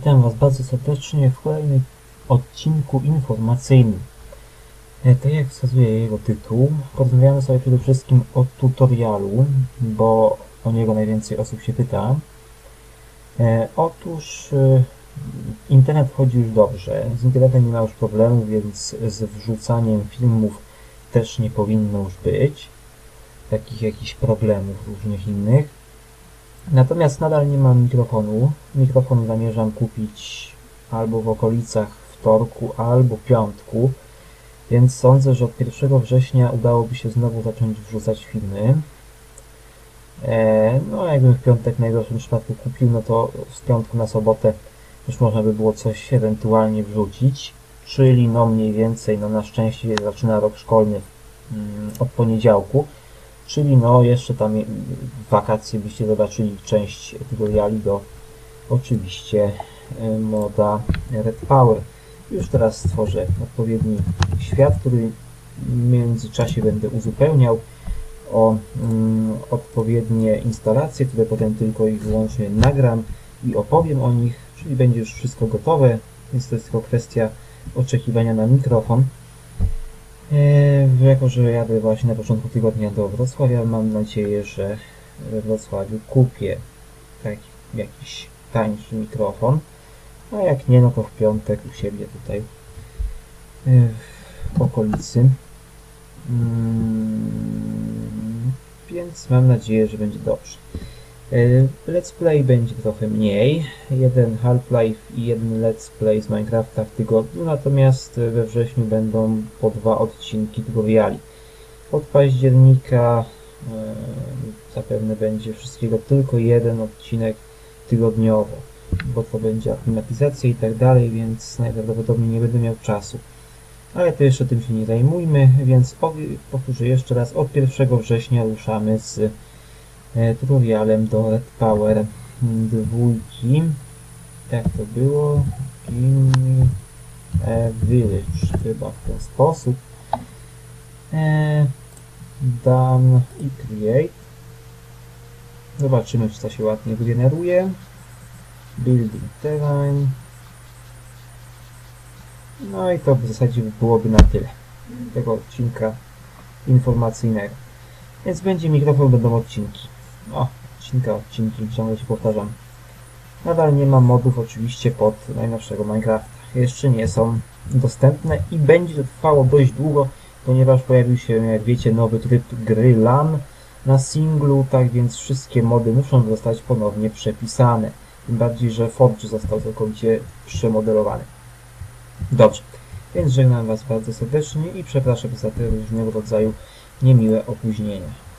Witam Was bardzo serdecznie w kolejnym odcinku informacyjnym. E, Tak jak wskazuje jego tytuł, porozmawiamy sobie przede wszystkim o tutorialu, bo o niego najwięcej osób się pyta. E, Otóż e, internet chodzi już dobrze, z internetem nie ma już problemu, więc z wrzucaniem filmów też nie powinno już być takich jakichś problemów różnych innych. Natomiast nadal nie mam mikrofonu. Mikrofon zamierzam kupić albo w okolicach wtorku, albo piątku, więc sądzę, że od 1 września udałoby się znowu zacząć wrzucać filmy. E, no, jakbym w piątek w najgorszym przypadku kupił, no to z piątku na sobotę już można by było coś ewentualnie wrzucić, czyli no mniej więcej, no na szczęście zaczyna rok szkolny mm, od poniedziałku, czyli no jeszcze tam w wakacje byście zobaczyli część tutoriali do oczywiście e, moda Red Power. Już teraz stworzę odpowiedni świat, który w międzyczasie będę uzupełniał o mm, odpowiednie instalacje, które potem tylko i wyłącznie nagram i opowiem o nich, czyli będzie już wszystko gotowe, więc to jest tylko kwestia oczekiwania na mikrofon. E, jako, że jadę właśnie na początku tygodnia do Wrocławia, mam nadzieję, że we Wrocławiu kupię taki jakiś tańszy mikrofon, a jak nie, no to w piątek u siebie tutaj e, w okolicy. Mm, więc mam nadzieję, że będzie dobrze. E, Let's Play będzie trochę mniej. Jeden Half-Life i jeden Let's Play z Minecrafta w tygodniu, natomiast we wrześniu będą po dwa odcinki tutoriali. Od października e, zapewne będzie wszystkiego tylko jeden odcinek tygodniowo, bo to będzie aklimatyzacja i tak dalej, więc najprawdopodobniej nie będę miał czasu. Ale to jeszcze tym się nie zajmujmy, więc powtórzę jeszcze raz, od 1 września ruszamy z tutorialem do Red Power dwójki. Jak to było? Gimme a Village, chyba w ten sposób. E, done i create. Zobaczymy, czy to się ładnie wygeneruje. Building terrain. No i to w zasadzie byłoby na tyle tego odcinka informacyjnego. Więc będzie mikrofon, będą odcinki. O, odcinka, odcinki, ciągle się powtarzam. Nadal nie mam modów oczywiście pod najnowszego Minecrafta. Jeszcze nie są dostępne i będzie to trwało dość długo, ponieważ pojawił się, jak wiecie, nowy tryb gry LAN na singlu, tak więc wszystkie mody muszą zostać ponownie przepisane. Tym bardziej, że Forge został całkowicie przemodelowany. Dobrze, więc żegnam Was bardzo serdecznie i przepraszam za te różnego rodzaju niemiłe opóźnienia.